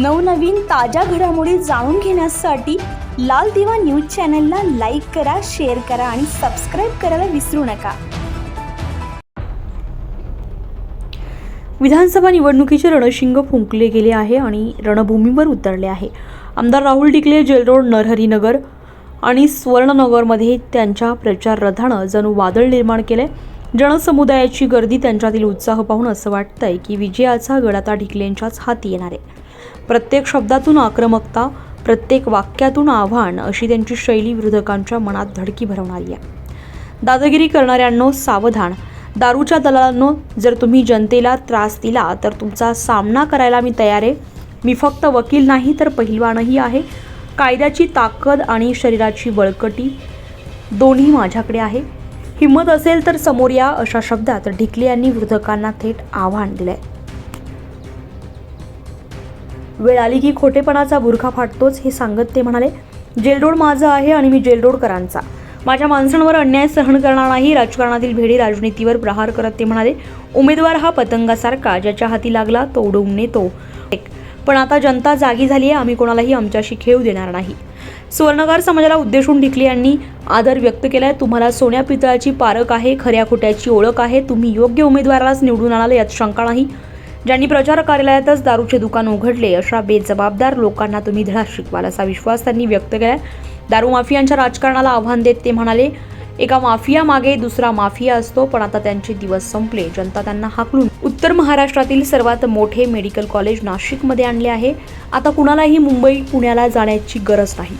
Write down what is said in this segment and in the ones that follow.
नवनवीन ताज्या घडामोडी जाणून घेण्यासाठी लाल दिवा न्यूज चॅनलला लाईक करा शेअर करा आणि सबस्क्राईब करायला विसरू नका. विधानसभा निवडणुकीचे रणशिंग फुंकले गेले आहे आणि रणभूमीवर उतरले आहे. आमदार राहुल डिकले जेलरोड नरहरीनगर आणि सुवर्णनगरमध्ये त्यांच्या प्रचार रथानं जणू वादळ निर्माण केलं आहे जनसमुदायाची गर्दी त्यांच्यातील उत्साह पाहून असं वाटतंय की विजयाचा गड आता ढिकलेंच्याच हाती येणार आहे. प्रत्येक शब्दातून आक्रमकता प्रत्येक वाक्यातून आव्हान अशी त्यांची शैली विरोधकांच्या मनात धडकी भरवणारी आहे. दादागिरी करणाऱ्यांनो सावधान. दारूच्या दलालांनो जर तुम्ही जनतेला त्रास दिला तर तुमचा सामना करायला मी तयार आहे. मी फक्त वकील नाही तर पहिलवानही आहे. कायद्याची ताकद आणि शरीराची बळकटी दोन्ही माझ्याकडे आहे. हिंमत असेल तर समोर या अशा शब्दात ढिकले यांनी विरोधकांना थेट आव्हान दिलं आहे वेळ आली की खोटेपणाचा बुरखा फाटतोच हे सांगत ते म्हणाले जेलरोड माझं आहे आणि मी जेलरोडकरांचा. माझ्या माणसांवर अन्याय सहन करणार नाही राजकारणातील भेडी राजनीतीवर प्रहार करत ते म्हणाले उमेदवार हा पतंगासारखा ज्याच्या हाती लागला तो उडवून नेतो. पण आता जनता जागी झाली आहे आम्ही कोणालाही आमच्याशी खेळू देणार नाही. सुवर्णकार समाजाला उद्देशून ढिकले यांनी आदर व्यक्त केलाय तुम्हाला सोन्या पितळाची पारख आहे खऱ्या खोट्याची ओळख आहे तुम्ही योग्य उमेदवारालाच निवडून आणाल यात शंका नाही. ज्यांनी प्रचार कार्यालयातच दारूचे दुकान उघडले अशा बेजबाबदार लोकांना तुम्ही धडा शिकवाल असा विश्वास त्यांनी व्यक्त केला दारू माफियांच्या राजकारणाला आव्हान देत ते म्हणाले एका माफिया मागे दुसरा माफिया असतो पण आता त्यांचे दिवस संपले. जनता त्यांना हाकलून उत्तर महाराष्ट्रातील सर्वात मोठे मेडिकल कॉलेज नाशिकमध्ये आणले आहे. आता कुणालाही मुंबई पुण्याला जाण्याची गरज नाही.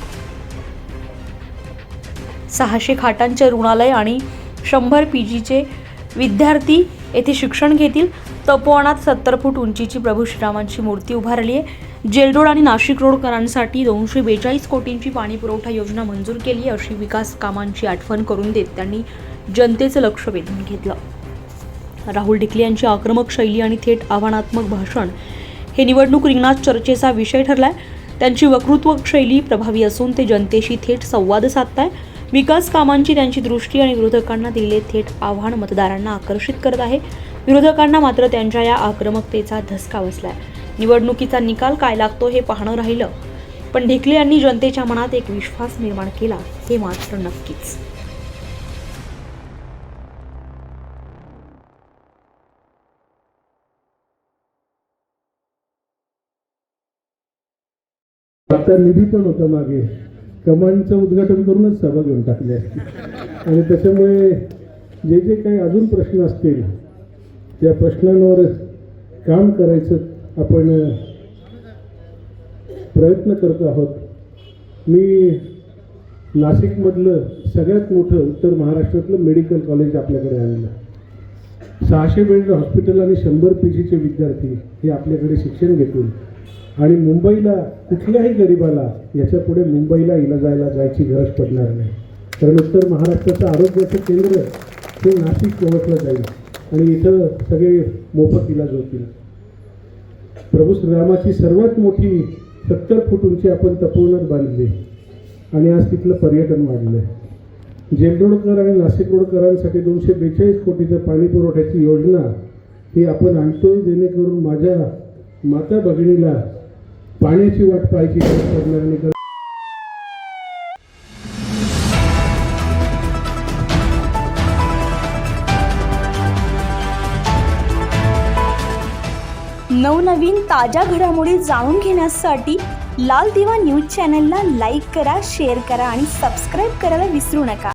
सहाशे खाटांचे रुग्णालय आणि शंभर पी जीचे विद्यार्थी येथे शिक्षण घेतील. तपोवनात सत्तर फूट उंचीची प्रभू श्रीरामांची मूर्ती उभारली आहे. जेलरोड आणि नाशिक रोडकरांसाठी दोनशे बेचाळीस कोटींची पाणी पुरवठा योजना मंजूर केली आहे अशी विकास कामांची आठवण करून देत त्यांनी जनतेचं लक्ष वेधून घेतलं. राहुल ढिकले यांची आक्रमक शैली आणि थेट आव्हानात्मक भाषण हे निवडणूक रिंगणात चर्चेचा विषय ठरलाय. त्यांची वक्तृत्व शैली प्रभावी असून ते जनतेशी थेट संवाद साधताय. विकास कामांची त्यांची दृष्टी आणि विरोधकांना दिलेले थेट आव्हान मतदारांना आकर्षित करत आहे. विरोधकांना मात्र त्यांच्या या आक्रमकतेचा धसका बसलाय. निवडणुकीचा निकाल काय लागतो हे पाहणं राहिलं. पण ढिकले यांनी जनतेच्या मनात एक विश्वास निर्माण केला हे मात्र नक्कीच. निधी पण होता मागे. कमांचं उद्घाटन करूनच सभा घेऊन टाकली असती. आणि त्याच्यामुळे जे जे काही अजून प्रश्न असतील त्या प्रश्नांवर काम करायचं आपण प्रयत्न करतो आहोत. मी नाशिकमधलं सगळ्यात मोठं उत्तर महाराष्ट्रातलं मेडिकल कॉलेज आपल्याकडे आणलं. सहाशे बेड हॉस्पिटल आणि शंभर पी जीचे विद्यार्थी हे आपल्याकडे शिक्षण घेतील. आणि मुंबईला कुठल्याही गरिबाला याच्यापुढे मुंबईला इला जायला जायची गरज पडणार नाही. कारण उत्तर महाराष्ट्राचं आरोग्याचं केंद्र हे नाशिक ओळखलं जाईल. आणि इथं सगळे मोफत इलाज होतील. प्रभू श्रीरामाची सर्वात मोठी सत्तर फूट उंची आपण तपोवनात बांधली. आणि आज तिथलं पर्यटन वाढलं आहे जेलरोडकर आणि नाशिक रोडकरांसाठी दोनशे बेचाळीस कोटीचं पाणी पुरवठ्याची योजना ही आपण आणतोय जेणेकरून माझ्या माता भगिनीला पाण्याची वाट पाहायची गरज पडणार नाही. नवनवीन ताज्या घडामोडी जाणून घेण्यासाठी लाल दिवा न्यूज चॅनलला लाईक करा शेअर करा आणि सबस्क्राईब करायला विसरू नका.